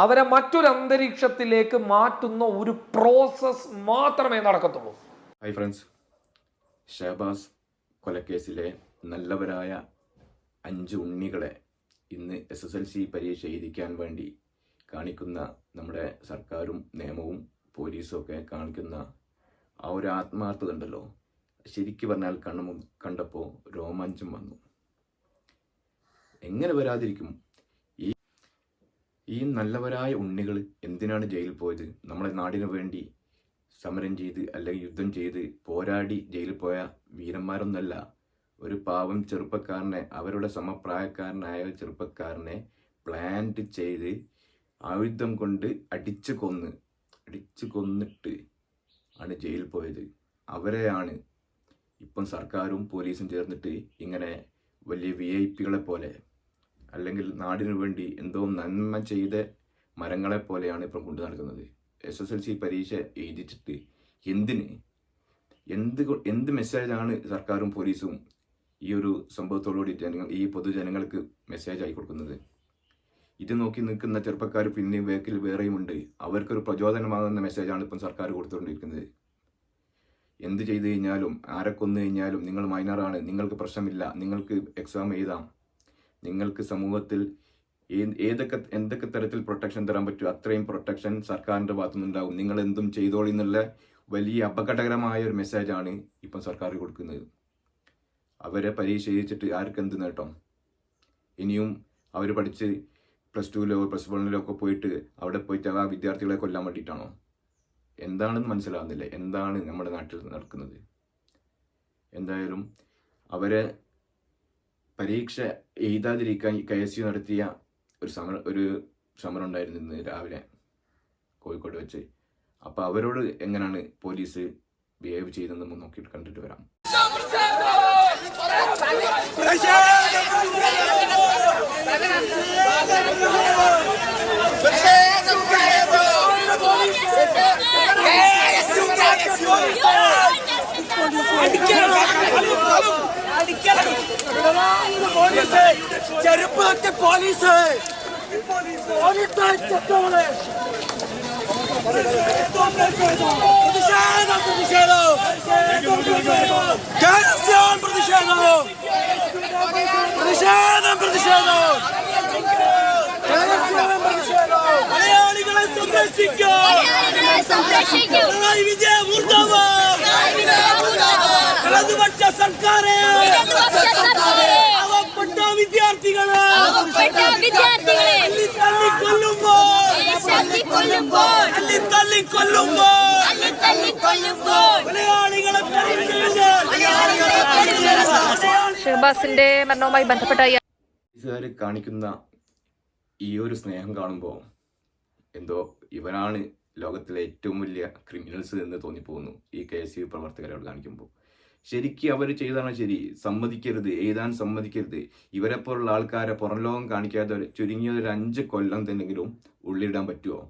അവരെ മറ്റൊരു അന്തരീക്ഷത്തിലേക്ക് മാറ്റുന്ന ഒരു പ്രോസസ് മാത്രമേ നടക്കത്തുള്ളൂ. ഹൈ ഫ്രണ്ട്സ് ഷഹബാസ് കൊലക്കേസിലെ നല്ലവരായ അഞ്ച് ഉണ്ണികളെ ഇന്ന് എസ് എസ് എൽ സി പരീക്ഷ എഴുതിക്കാൻ വേണ്ടി കാണിക്കുന്ന നമ്മുടെ സർക്കാരും നിയമവും പോലീസും ഒക്കെ കാണിക്കുന്ന ആ ഒരു ആത്മാർത്ഥത ഉണ്ടല്ലോ. ശരിക്കു പറഞ്ഞാൽ കണ്ണു കണ്ടപ്പോൾ രോമാഞ്ചം വന്നു. എങ്ങനെ വരാതിരിക്കും? ഈ നല്ലവരായ ഉണ്ണികൾ എന്തിനാണ് ജയിലിൽ പോയത്? നമ്മുടെ നാടിനു വേണ്ടി സമരം ചെയ്ത് അല്ലെങ്കിൽ യുദ്ധം ചെയ്ത് പോരാടി ജയിലിൽ പോയ വീരന്മാരൊന്നല്ല ഒരു പാവം ചെറുപ്പക്കാരനെ അവരുടെ സമപ്രായക്കാരനായ ചെറുപ്പക്കാരനെ പ്ലാന്റ് ചെയ്ത് ആയുധം കൊണ്ട് അടിച്ചു കൊന്ന് അടിച്ചു കൊന്നിട്ട് ആണ് ജയിലിൽ പോയത്. അവരെയാണ് ഇപ്പം സർക്കാരും പോലീസും ചേർന്നിട്ട് ഇങ്ങനെ വലിയ വി ഐ പികളെ പോലെ അല്ലെങ്കിൽ നാടിനു വേണ്ടി എന്തോ നന്മ ചെയ്ത മരങ്ങളെ പോലെയാണ് ഇപ്പം കൊണ്ടു നടക്കുന്നത്. എസ് എസ് എൽ സി പരീക്ഷ എഴുതിച്ചിട്ട് എന്തിന്? എന്ത് എന്ത് മെസ്സേജാണ് സർക്കാരും പോലീസും ഈ ഒരു സംഭവത്തോടുകൂടി ജനങ്ങൾ ഈ പൊതുജനങ്ങൾക്ക് മെസ്സേജ് ആയി കൊടുക്കുന്നത്? ഇത് നോക്കി നിൽക്കുന്ന ചെറുപ്പക്കാർ പിന്നെ വേക്കിൽ വേറെയുമുണ്ട് അവർക്കൊരു പ്രചോദനമാകുന്ന മെസ്സേജാണ് ഇപ്പം സർക്കാർ കൊടുത്തുകൊണ്ടിരിക്കുന്നത്. എന്ത് ചെയ്തു കഴിഞ്ഞാലും ആരെ കൊന്നു കഴിഞ്ഞാലും നിങ്ങൾ മൈനറാണ് നിങ്ങൾക്ക് പ്രശ്നമില്ല. നിങ്ങൾക്ക് എക്സാം എഴുതാം. നിങ്ങൾക്ക് സമൂഹത്തിൽ ഏതൊക്കെ എന്തൊക്കെ തരത്തിൽ പ്രൊട്ടക്ഷൻ തരാൻ പറ്റും? അത്രയും പ്രൊട്ടക്ഷൻ സർക്കാരിന്റെ ഭാഗത്തുനിന്നുണ്ടാവും. നിങ്ങൾ എന്തും ചെയ്തോളി എന്നുള്ള വലിയ അപകടകരമായ ഒരു മെസ്സേജാണ് ഇപ്പം സർക്കാർ കൊടുക്കുന്നത്. അവരെ പരീക്ഷ എഴുതിച്ചിട്ട് ആർക്ക് എന്ത് നേട്ടം? ഇനിയും അവർ പഠിച്ച് പ്ലസ് ടുവിലോ പ്ലസ് വണ്ണിലോ ഒക്കെ പോയിട്ട് അവിടെ പോയിട്ട് ആ വിദ്യാർത്ഥികളെ കൊല്ലാൻ വേണ്ടിയിട്ടാണോ? എന്താണെന്ന് മനസ്സിലാകുന്നില്ല എന്താണ് നമ്മുടെ നാട്ടിൽ നടക്കുന്നത്? എന്തായാലും അവരെ പരീക്ഷ എഴുതാതിരിക്കാൻ കെ എസ് യു നടത്തിയ ഒരു സമരം ഒരു സമരം ഉണ്ടായിരുന്നു ഇന്ന് രാവിലെ കോഴിക്കോട് വെച്ച്. അപ്പോൾ അവരോട് എങ്ങനെയാണ് പോലീസ് ബിഹേവ് ചെയ്തതെന്ന് നമുക്ക് നോക്കിയിട്ട് കണ്ടിട്ട് വരാം. ചെരുപ്പ് തൊട്ട് പോലീസ് പോലീസ് ചെത്തോള് പ്രതിഷേധം പ്രതിഷേധം കേരളം പ്രതിഷേധം പ്രതിഷേധം പ്രതിഷേധം കേരളം പ്രതിഷേധം മലയാളികളെ സംരക്ഷിക്കും പിണറായി വിജയ മൂർത്താവാം ഇടതുപക്ഷ സർക്കാരെ പാവപ്പെട്ട വിദ്യാർത്ഥികളെ. ഷഹബാസിന്റെ മരണവുമായി ബന്ധപ്പെട്ട കാണിക്കുന്ന ഈ ഒരു സ്നേഹം കാണുമ്പോൾ എന്തോ ഇവനാണ് ലോകത്തിലെ ഏറ്റവും വലിയ ക്രിമിനൽസ് എന്ന് തോന്നിപ്പോകുന്നു ഈ കെ എസ് യു പ്രവർത്തകരോട് കാണിക്കുമ്പോൾ ശരിക്കും അവർ ചെയ്താണ് ശരി. സമ്മതിക്കരുത്. എഴുതാൻ സമ്മതിക്കരുത്. ഇവരെ പോലുള്ള ആൾക്കാരെ പുറം ലോകം കാണിക്കാതെ ചുരുങ്ങിയത് ഒരു അഞ്ച് കൊല്ലം തന്നെങ്കിലും ഉള്ളിടാൻ പറ്റുമോ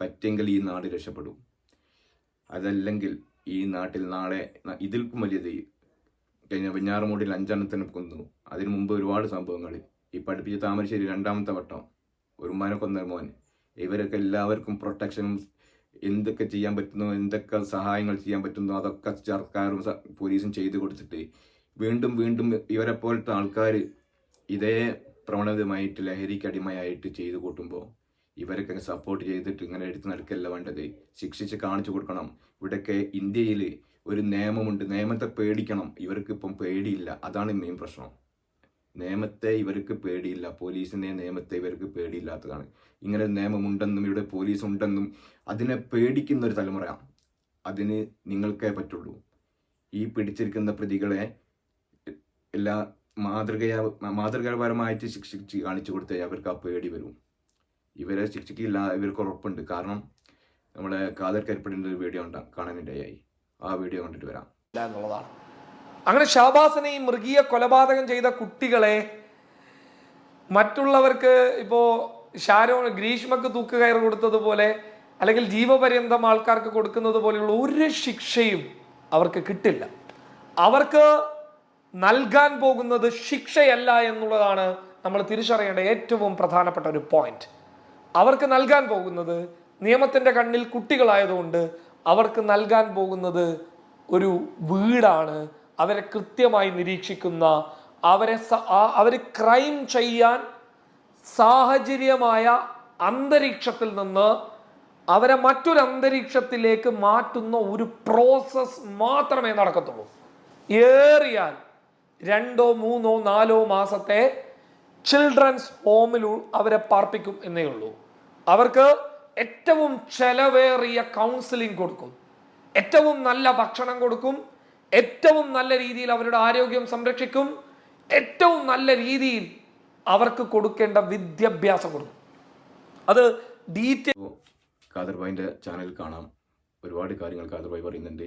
പറ്റെങ്കിൽ ഈ നാട് രക്ഷപ്പെടും. അതല്ലെങ്കിൽ ഈ നാട്ടിൽ നാളെ ഇതിൽക്കും വലിയത് കഴിഞ്ഞ വെഞ്ഞാറമൂടിൽ അഞ്ചെണ്ണത്തിന് കൊന്നു. അതിനു മുമ്പ് ഒരുപാട് സംഭവങ്ങൾ ഈ പഠിപ്പിച്ച താമരശ്ശേരി രണ്ടാമത്തെ വട്ടം. ഒരുമാനെ കൊന്ന മോൻ. ഇവരൊക്കെ എല്ലാവർക്കും പ്രൊട്ടക്ഷനും എന്തൊക്കെ ചെയ്യാൻ പറ്റുന്നു എന്തൊക്കെ സഹായങ്ങൾ ചെയ്യാൻ പറ്റുന്നു അതൊക്കെ സർക്കാരും പോലീസും ചെയ്തു കൊടുത്തിട്ട് വീണ്ടും വീണ്ടും ഇവരെ പോലത്തെ ആൾക്കാർ ഇതേ പ്രവണതമായിട്ട് ലഹരിക്ക് അടിമയായിട്ട് ചെയ്തു കൂട്ടുമ്പോൾ ഇവരൊക്കെ സപ്പോർട്ട് ചെയ്തിട്ട് ഇങ്ങനെ എടുത്ത് നടക്കല്ല വേണ്ടത്? ശിക്ഷിച്ച് കാണിച്ചു കൊടുക്കണം. ഇവിടെയൊക്കെ ഇന്ത്യയിൽ ഒരു നിയമമുണ്ട്. നിയമത്തെ പേടിക്കണം. ഇവർക്ക് ഇപ്പം പേടിയില്ല. അതാണ് മെയിൻ പ്രശ്നം. നിയമത്തെ ഇവർക്ക് പേടിയില്ല പോലീസിനെ നിയമത്തെ ഇവർക്ക് പേടിയില്ലാത്തതാണ്. ഇങ്ങനെ നിയമമുണ്ടെന്നും ഇവിടെ പോലീസ് ഉണ്ടെന്നും അതിനെ പേടിക്കുന്ന ഒരു തലമുറ അതിന് നിങ്ങൾക്കേ പറ്റുള്ളൂ. ഈ പിടിച്ചിരിക്കുന്ന പ്രതികളെ എല്ലാ മാതൃകയാ മാതൃകാപരമായിട്ട് ശിക്ഷിച്ച് കാണിച്ചു കൊടുത്തേ അവർക്ക് ആ പേടി വരും. ഇവരെ ശിക്ഷിക്കില്ല ഇവർക്ക് ഉറപ്പുണ്ട്. കാരണം നമ്മളെ കാതൽ കരിപ്പടിന്റെ ഒരു വീഡിയോ ഉണ്ടാ കാണാനിടയായി. ആ വീഡിയോ കണ്ടിട്ട് വരാം. എന്നുള്ളതാണ് അങ്ങനെ ഷാബാസിനെ ഈ മൃഗീയ കൊലപാതകം ചെയ്ത കുട്ടികളെ മറ്റുള്ളവർക്ക് ഇപ്പോൾ ഷാരോ ഗ്രീഷ്മക്ക് തൂക്കുകയർ കൊടുത്തതുപോലെ അല്ലെങ്കിൽ ജീവപര്യന്തം ആൾക്കാർക്ക് കൊടുക്കുന്നത് പോലെയുള്ള ഒരു ശിക്ഷയും അവർക്ക് കിട്ടില്ല. അവർക്ക് നൽകാൻ പോകുന്നത് ശിക്ഷയല്ല എന്നുള്ളതാണ് നമ്മൾ തിരിച്ചറിയേണ്ട ഏറ്റവും പ്രധാനപ്പെട്ട ഒരു പോയിന്റ് അവർക്ക് നൽകാൻ പോകുന്നത് നിയമത്തിന്റെ കണ്ണിൽ കുട്ടികളായതുകൊണ്ട് അവർക്ക് നൽകാൻ പോകുന്നത് ഒരു വീടാണ് അവരെ കൃത്യമായി നിരീക്ഷിക്കുന്ന അവരെ അവർ ക്രൈം ചെയ്യാൻ സാഹചര്യമായ അന്തരീക്ഷത്തിൽ നിന്ന് അവരെ മറ്റൊരു അന്തരീക്ഷത്തിലേക്ക് മാറ്റുന്ന ഒരു പ്രോസസ് മാത്രമേ നടക്കത്തുള്ളൂ. ഏറിയാൽ രണ്ടോ മൂന്നോ നാലോ മാസത്തെ ചിൽഡ്രൻസ് ഹോമിൽ അവരെ പാർപ്പിക്കും എന്നേ ഉള്ളൂ. അവർക്ക് ഏറ്റവും ചെലവേറിയ കൗൺസിലിംഗ് കൊടുക്കും. ഏറ്റവും നല്ല ഭക്ഷണം കൊടുക്കും. ഏറ്റവും നല്ല രീതിയിൽ അവരുടെ ആരോഗ്യം സംരക്ഷിക്കും. ഏറ്റവും നല്ല രീതിയിൽ അവർക്ക് കൊടുക്കേണ്ട വിദ്യാഭ്യാസം കൊടുക്കും. അത് ഡീറ്റെയിൽ ഇപ്പോൾ ചാനൽ കാണാം. ഒരുപാട് കാര്യങ്ങൾ ഖാദർ ഭായി പറയുന്നുണ്ട്.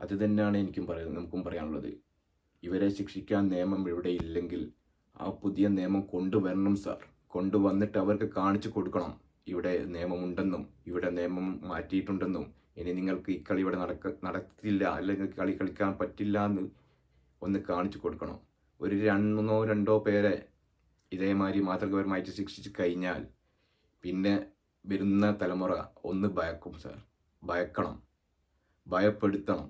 അത് തന്നെയാണ് എനിക്കും പറയുന്നത് നമുക്കും പറയാനുള്ളത്. ഇവരെ ശിക്ഷിക്കാൻ നിയമം ഇവിടെ ഇല്ലെങ്കിൽ ആ പുതിയ നിയമം കൊണ്ടുവരണം സാർ കൊണ്ടുവന്നിട്ട് അവർക്ക് കാണിച്ചു കൊടുക്കണം. ഇവിടെ നിയമമുണ്ടെന്നും ഇവിടെ നിയമം മാറ്റിയിട്ടുണ്ടെന്നും. ഇനി നിങ്ങൾക്ക് ഈ കളി ഇവിടെ നടക്ക നടത്തില്ല അല്ലെങ്കിൽ കളി കളിക്കാൻ പറ്റില്ല എന്ന് ഒന്ന് കാണിച്ചു കൊടുക്കണം. ഒരു രണ്ടോ രണ്ടോ പേരെ ഇതേമാതിരി മാതൃകപരമായിട്ട് ശിക്ഷിച്ച് കഴിഞ്ഞാൽ പിന്നെ വരുന്ന തലമുറ ഒന്ന് ഭയക്കും സാർ ഭയക്കണം. ഭയപ്പെടുത്തണം.